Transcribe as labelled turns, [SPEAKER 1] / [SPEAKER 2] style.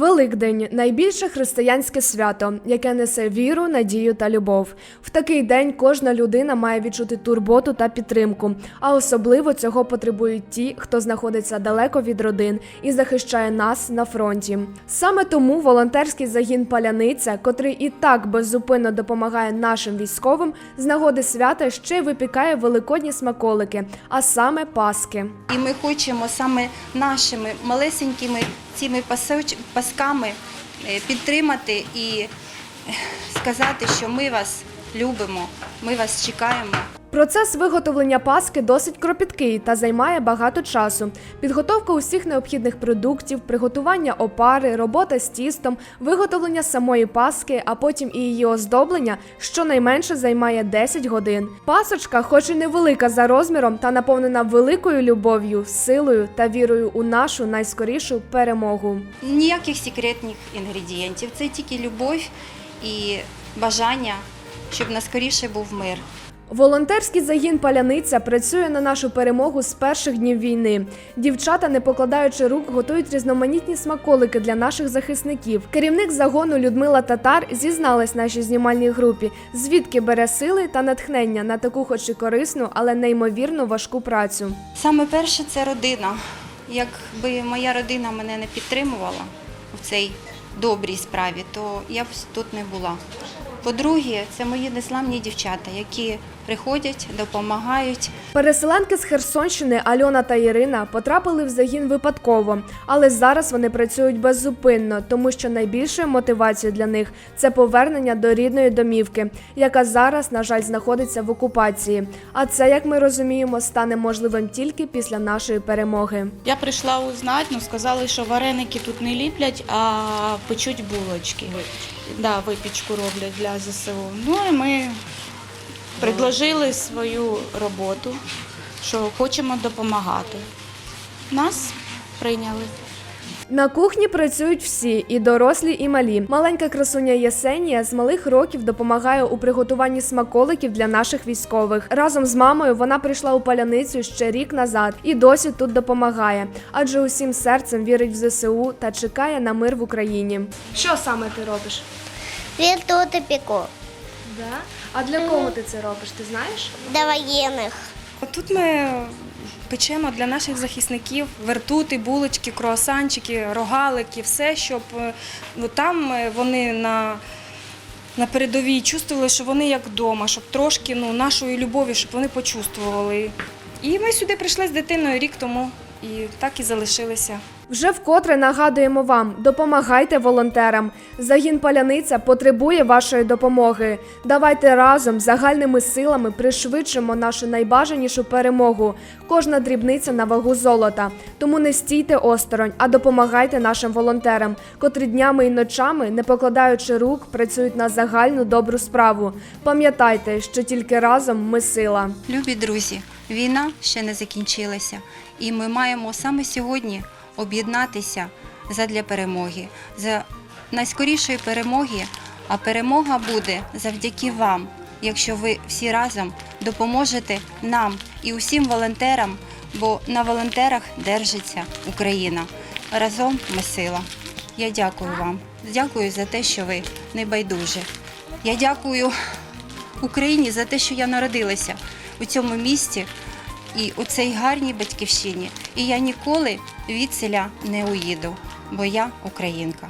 [SPEAKER 1] Великдень найбільше християнське свято, яке несе віру, надію та любов. В такий день кожна людина має відчути турботу та підтримку. А особливо цього потребують ті, хто знаходиться далеко від родин і захищає нас на фронті. Саме тому волонтерський загін Паляниця, котрий і так беззупинно допомагає нашим військовим, з нагоди свята ще випікає великодні смаколики, а саме паски.
[SPEAKER 2] І ми хочемо саме нашими малесенькими цими пасками е, підтримати і е, сказати, що ми вас любимо, ми вас чекаємо.
[SPEAKER 1] Процес виготовлення паски досить кропіткий та займає багато часу. Підготовка усіх необхідних продуктів, приготування опари, робота з тістом, виготовлення самої паски, а потім і її оздоблення щонайменше займає 10 годин. Пасочка, хоч і невелика за розміром, та наповнена великою любов'ю, силою та вірою у нашу найскорішу перемогу.
[SPEAKER 2] Ніяких секретних інгредієнтів. Це тільки любов і бажання, щоб наскоріше був мир.
[SPEAKER 1] Волонтерський загін Паляниця працює на нашу перемогу з перших днів війни. Дівчата, не покладаючи рук, готують різноманітні смаколики для наших захисників. Керівник загону Людмила Татар зізналась нашій знімальній групі, звідки бере сили та натхнення на таку, хоч і корисну, але неймовірно важку працю.
[SPEAKER 2] Саме перше це родина. Якби моя родина мене не підтримувала в цій добрій справі, то я б тут не була. По-друге, це мої незламні дівчата, які приходять, допомагають.
[SPEAKER 1] Переселенки з Херсонщини Альона та Ірина потрапили в загін випадково, але зараз вони працюють беззупинно, тому що найбільшою мотивацією для них це повернення до рідної домівки, яка зараз, на жаль, знаходиться в окупації. А це, як ми розуміємо, стане можливим тільки після нашої перемоги.
[SPEAKER 3] Я прийшла узнати, ну сказали, що вареники тут не ліплять, а печуть булочки. Да, випічку роблять для ЗСУ. Ну і ми предложили свою роботу, що хочемо допомагати. Нас прийняли.
[SPEAKER 1] На кухні працюють всі, і дорослі, і малі. Маленька красуня Єсенія з малих років допомагає у приготуванні смаколиків для наших військових. Разом з мамою вона прийшла у паляницю ще рік назад і досі тут допомагає, адже усім серцем вірить в ЗСУ та чекає на мир в Україні. Що саме ти робиш?
[SPEAKER 4] Вертути піку
[SPEAKER 1] Да? А для кого ти це робиш? Ти знаєш?
[SPEAKER 4] до воєнних.
[SPEAKER 5] Тут ми печемо для наших захисників вертути, булочки, круасанчики, рогалики, все, щоб е, ну, там е, вони на, на передовій чувствували, що вони як вдома, щоб трошки ну, нашої любові, щоб вони почувствували. І ми сюди прийшли з дитиною рік тому і так і залишилися.
[SPEAKER 1] Вже вкотре нагадуємо вам: допомагайте волонтерам. Загін Паляниця потребує вашої допомоги. Давайте разом загальними силами пришвидшимо нашу найбажанішу перемогу. Кожна дрібниця на вагу золота. Тому не стійте осторонь, а допомагайте нашим волонтерам, котрі днями і ночами, не покладаючи рук, працюють на загальну добру справу. Пам'ятайте, що тільки разом ми сила.
[SPEAKER 2] Любі друзі, війна ще не закінчилася, і ми маємо саме сьогодні об'єднатися задля перемоги, за найскорішої перемоги. А перемога буде завдяки вам, якщо ви всі разом допоможете нам і усім волонтерам, бо на волонтерах держиться Україна. Разом ми сила. Я дякую вам. Дякую за те, що ви не байдужі. Я дякую Україні за те, що я народилася у цьому місті і у цій гарній батьківщині. І я ніколи від селя не уїду, бо я українка.